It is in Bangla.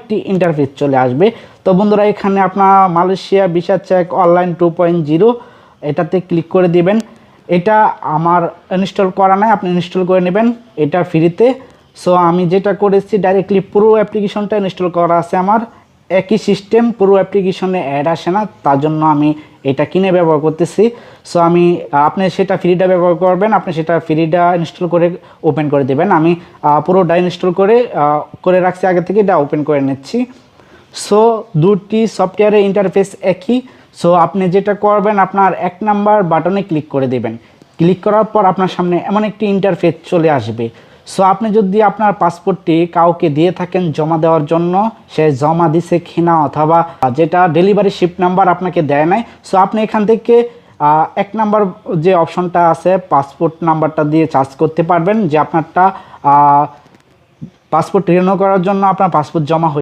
একটি ইন্টারফেস চলে আসবে। তো বন্ধুরা, এখানে আপনার Malaysia visa check online two point zero এটাতে ক্লিক করে দিবেন। এটা আমার ইনস্টল করা নাই, আপনি ইনস্টল করে নেবেন, এটা ফ্রিতে সো আমি যেটা করেছি ডাইরেক্টলি পুরো অ্যাপ্লিকেশনটা ইনস্টল করা আছে আমার। একই সিস্টেম পুরো অ্যাপ্লিকেশনে অ্যাড আসে না তার জন্য আমি এটা কিনে ব্যবহার করতেছি। সো আমি আপনি সেটা ফ্রিটা ব্যবহার করবেন আপনি সেটা ফ্রিটা ইনস্টল করে ওপেন করে দেবেন। আমি আহ, পুরোটা ইনস্টল করে করে রাখছি আগে থেকে এটা ওপেন করে নিচ্ছি। সো দুটি সফটওয়্যারের ইন্টারফেস একই। সো আপনি যেটা করবেন আপনার এক নাম্বার বাটনে ক্লিক করে দেবেন। ক্লিক করার পর আপনার সামনে এমন একটি ইন্টারফেস চলে আসবে। সো আপনি যদি আপনার পাসপোর্টটি কাউকে দিয়ে থাকেন জমা দেওয়ার জন্য, সে জমা দিছে কিনা অথবা যেটা ডেলিভারি শিপ নাম্বার আপনাকে দেয় নাই সো আপনি এখান থেকে এক নাম্বার যে অপশনটা আছে পাসপোর্ট নাম্বারটা দিয়ে চার্জ করতে পারবেন যে আপনারটা পাসপোর্ট রিনিউ করার জন্য আপনার পাসপোর্ট জমা হয়ে